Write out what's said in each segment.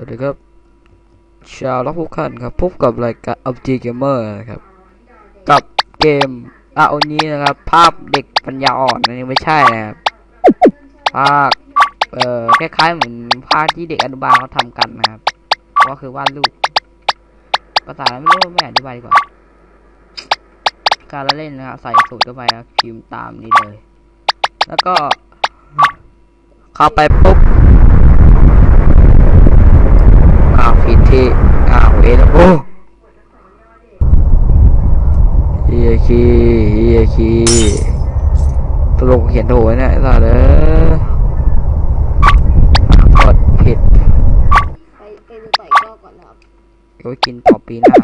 วัสดีครับ ชาวรักผู้ขันครับ พบกับรายการ UG Gamer นะครับ กับเกมอาโอนี้นะครับ ภาพเด็กปัญญาอ่อนนนี้ไม่ใช่นะครับ ภาค เอ่อ คล้ายๆเหมือนภาคที่เด็กอนุบาลเขาทำกันนะครับ ก็คือวาดรูปภาษาไม่รู้ไม่อธิบายดีกว่า การละเล่นนะครับใส่สูตรเข้าไปนะพิมพ์ตามนี้เลย แล้วก็เข้าไปปุ๊บ อ้าวผิด ที่อ้าวเอ็นโอ้เฮียคีเฮียคีตลกเขียนถูกไหมเนี่ยไอ้สัตว์เอ้ยกดผิดไปไปดูต่อยก็ก่อนนะครับเดี๋ยวกินต่อปีหน้า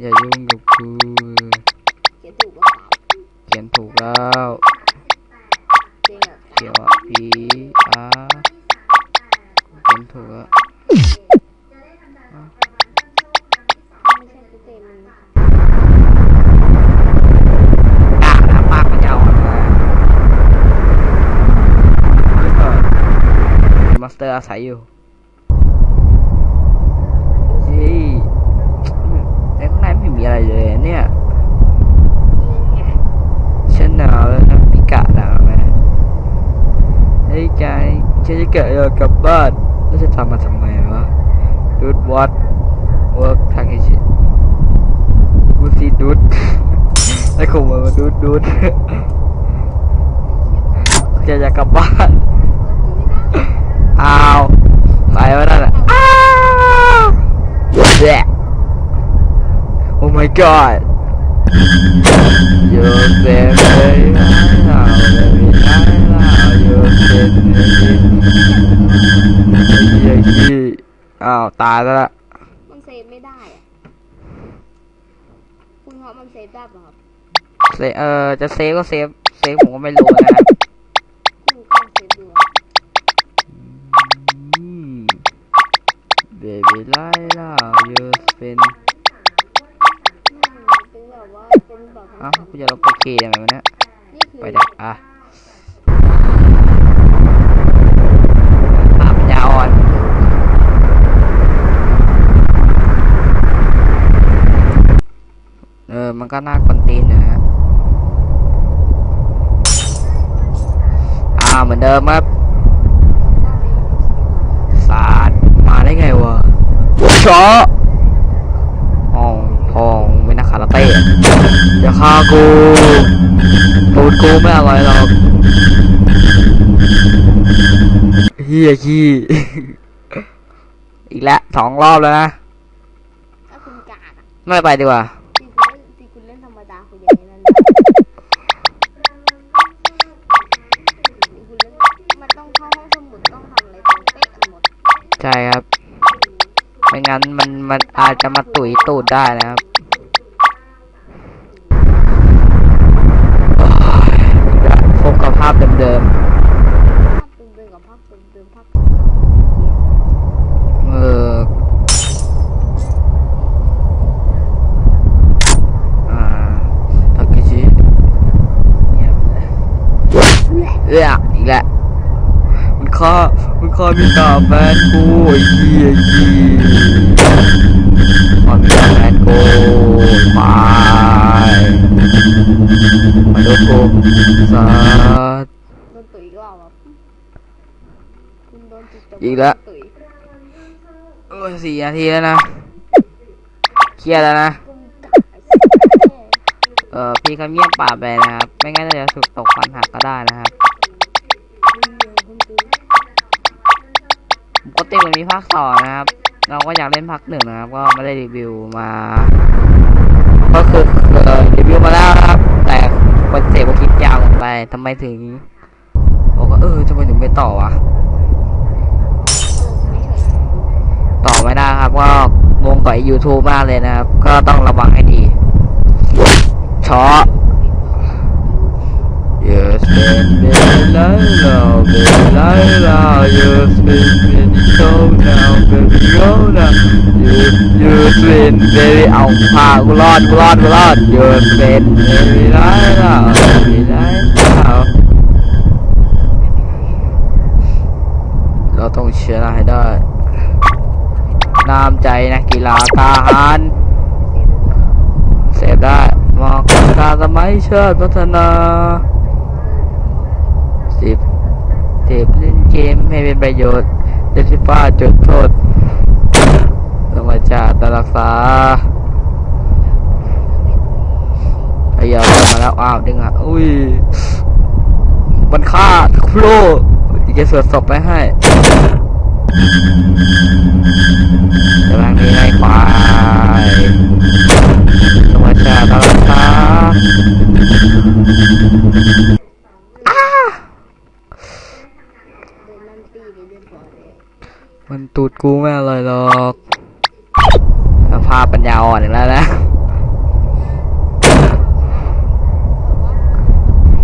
อย่ายุ่ง เตอร์อาศัยอยู่เฮ้ยในข้างในไม่มีอะไรเลยเนี่ยนี่ไงฉันหนาวแล้วนะพิกะหนาวไหมเฮ้ยใจฉันจะเกิดอยากกลับบ้านแล้วจะทำมาทำไมวะดูดวัดเวิร์กทางไอชิกูซีดูดแล้วคงมาดูดดูดจะอยากกลับบ้าน อ้าวใครวะนั่นอะอ้าวแย่ Oh my god You said very now, very now, you said very อ้าวตายแล้วล่ะมันเซฟไม่ได้อะคุณเพราะมันเซฟได้ป่ะครับเซเออจะเซฟก็เซฟเซฟผมก็ไม่รู้นะ Baby Laila you spend อืมเป็นแบบว่าเป็นแบบเอ้ากูจะลบไปเคยังไงวะเนี่ยนี่คือไปเด็กอะภาพยาวอ่อนเออ มันก็น่ากวนตีนอยู่นะอ่าเหมือนเดิมครับสาดมาได้ไงวะ ชอพองพองไม่นักคาราเต้อะอย่าฆ่ากูตูดกูไม่อร่อยหรอกเฮียขี้อีกแล้วสองรอบแล้วนะถ้าคุณกากอะไม่ไปดีกว่าที่คุณเล่นที่คุณเล่นธรรมดาคุณอย่างนี้นั่นได้ที่คุณเล่นมันต้องเข้าห้องสมุดต้องทำอะไรตรงเป๊ะหมด ใช่ครับ ไม่งั้นมันมันอาจจะมาตุ๋ยตูดได้นะครับพบกับภาพเดิมเดิมๆเดิมๆภาพๆเอออ่าทากิชิเงียบเยเอ้ยอีกแล้วมันข้อ มันข้อมีต่อแฟนกูไอ้เหี้ยยี่ข้อยมีต่อแฟนกูไปมาดูกูสัตว์โดนตุ๋ยอีกรอบครับคุณโดนตุ๋ยจบอีกแล้วตุ๋ยโอ้ยสี่นาทีแล้วนะเครียดแล้วนะ เออพี่เขาเงียบปากไปนะครับ ไม่งั้นจะถูกตกฟันหักก็ได้นะครับคุณ เดียวคุณตุ๋ยปกติมันมีภาคต่อนะครับ เราก็อยากเล่นภาคหนึ่งนะครับ ก็ไม่ได้รีวิวมา ก็คือเออรีวิวมาแล้วนะครับ แต่คนเสพว่าคลิปยาวเกินไปทำไมถึงบอกว่าเออทำไมถึงไม่ต่อวะต่อไม่ได้ครับ ก็งงกับ YouTube มากเลยนะครับ ก็ต้องระวังให้ดีช็อ Yes, baby, Lila, baby, Lila, yes, baby, go now, baby, go now. Yes, yes, win, baby, เอาพากูรอดกูรอดกูรอด Yes, win, baby, Lila, baby, Lila. เราต้องชนะให้ได้น้ำใจนะกีฬากาหารเสพได้มองการสมัยเชิดพัฒนาสิบเทปเล่นเกมให้เป็นประโยชน์ เดซิฟ้าจุดโทษธรรมชาติรักษาพยายามาแล้วอ้าวดึงอะอุ้ยมันฆ่าครูจะสวดศพไปให้กำลังมีไล่ควายธรรมชาติรักษาอ้า เดินนั่นตีไปเรื่อยก่อนเลย มัน ตูดกูไม่อร่อยหรอกสภาพปัญญาอ่อนอีกแล้วนะ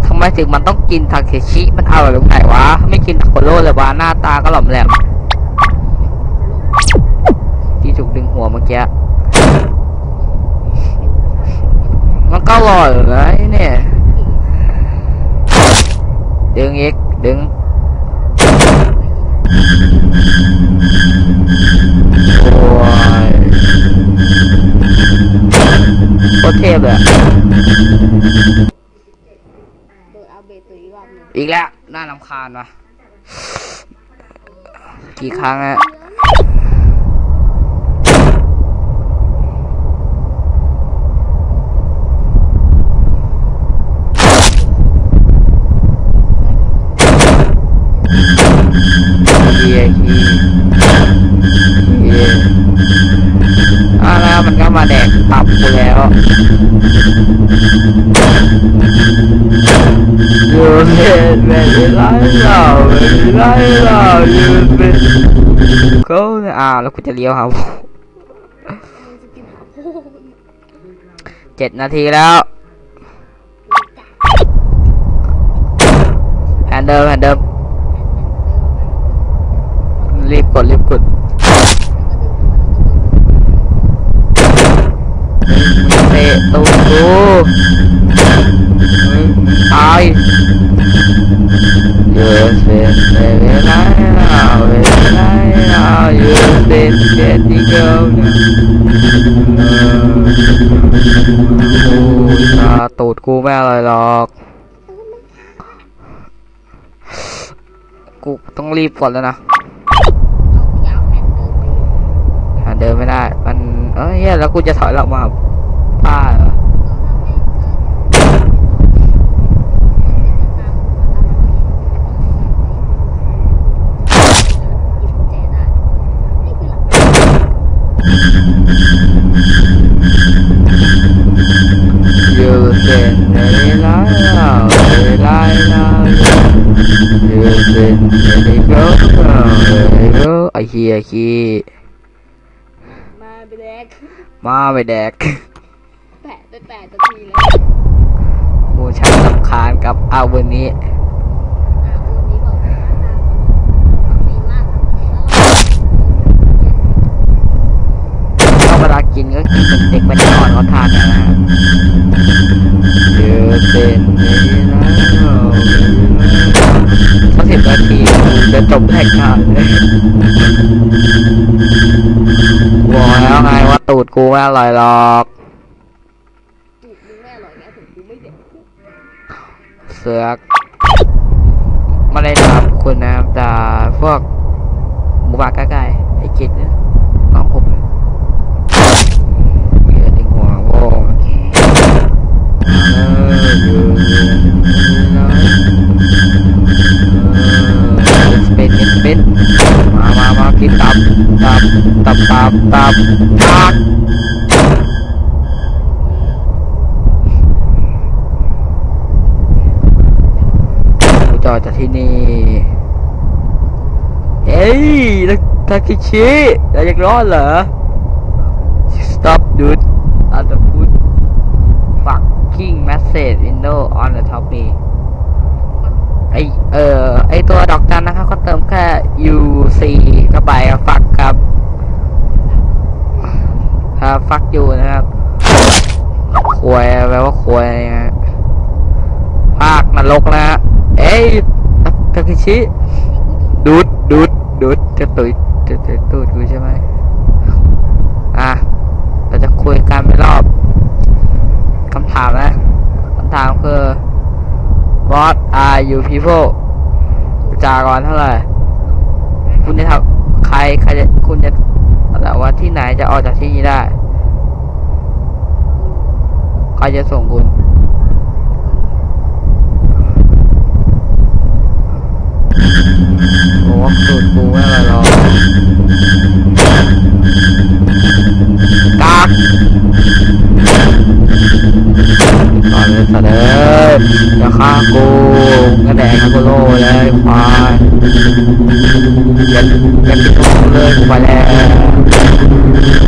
ทำไมถึงมันต้องกินทาเคชิมันอร่อยตรงไหนวะ ไม่กินทาโกโร่เลยวะหน้าตาก็หล่อมแหลมที่ถูกดึงหัวเมื่อกี้มันก็อร่อยอยู่นะไอ้เนี่ย ตรเทพเลยอะโดนเอาเบตุยรอบหนึงอีกแล้ว น่าลำคาญวะกี่ครั้งอะเฮียฮี มันก็มาแดกตับกูแล้วยูเป็นไม่ได้เราไม่ได้เรายูเป็นก็อ้าวแล้วกูจะเลี้ยวครับมึงจะกินหาเจ็ดนาทีแล้วแฮนเดิมแฮนเดิมรีบกดรีบกดมึงเตะตูดกูตายเยอะเสียเวลาเอาเวลาเอาเยอะเสียเสียที่เกินโอ้ตาตูดกูไม่อร่อยหรอกกูต้องรีบกดแล้วนะเดินไม่ได้ มัน เอ้ยเหี้ยแล้วกูจะถอยหลังมา ป้าเหรออยู่เส้นในร้ายเราในร้ายเราอยู่เส้นในก็เราในก็ไอ้เหี้ยขี้มาไปแดกมาไปแดก แปะไปแปะนาทีแล้วกูช่างรำคาญกับอาวันนี้อะวันนี้บอกว่าตามดีมากครับก็เวลากินก็กินเหมือนเด็กมันอ่อนเขาทานกันนะอยู่เส้นนร้ายเราสักสิบนาทีจะจบแท็กทานเลยบอกแล้วไงว่าตูดกูไม่อร่อยหรอก สือกไม่ได้ทำคุณนะครับแต่พวกหมูป่าใกล้ๆไอ้กิดน้องผมเนี่ยเหี้ยติงหัวโว้ยเอออยู่นะเออเป็นเป็นมามามากินตับตับตับตับตับตับกูจอดจาก ที่นี่ เฮ้ยทาคิชิอยากร้อนเหรอ Stop dude at the foot fucking message window on the top me ไอเออไอตัวดอกจันนะครับก็เติมแค่ UC เข้าไปครับฟักครับครับฟักอยู่นะครับควยแปลว่าควยนะฮะภาคนรกนะฮะเอ้ย ทาคิชิ ดูด ดูด ดูด จะตุยจะตุยตูดกูใช่ไหมอะ เราจะคุยกันไปรอบคำถามนะคำถามคือ What are you people จากรเท่าไหร่ คุณจะทำใคร ใครจะ คุณจะแต่ว่าที่ไหนจะออกจากที่นี้ได้ ใครจะส่งคุณ โอ้สูตรกูไม่อะไรหรอกกากก่อนเลยสัตว์เอ้ยจะฆ่ากูกระแดกคาโกโลเลยควายอย่าอย่าปิดทองเลยกูไปแล้ว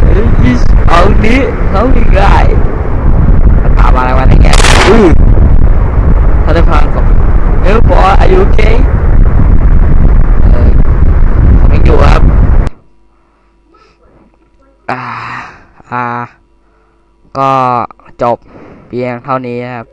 เฮ้ยเอานี้เขาอีกไงถามอะไรวะเนี่ยแกอุ้ยถ้าได้ฟังกับเอ้ยบอยอายุโอเคเออผมยังอยู่ครับ อ่า อ่า ก็จบเพียงเท่านี้ครับ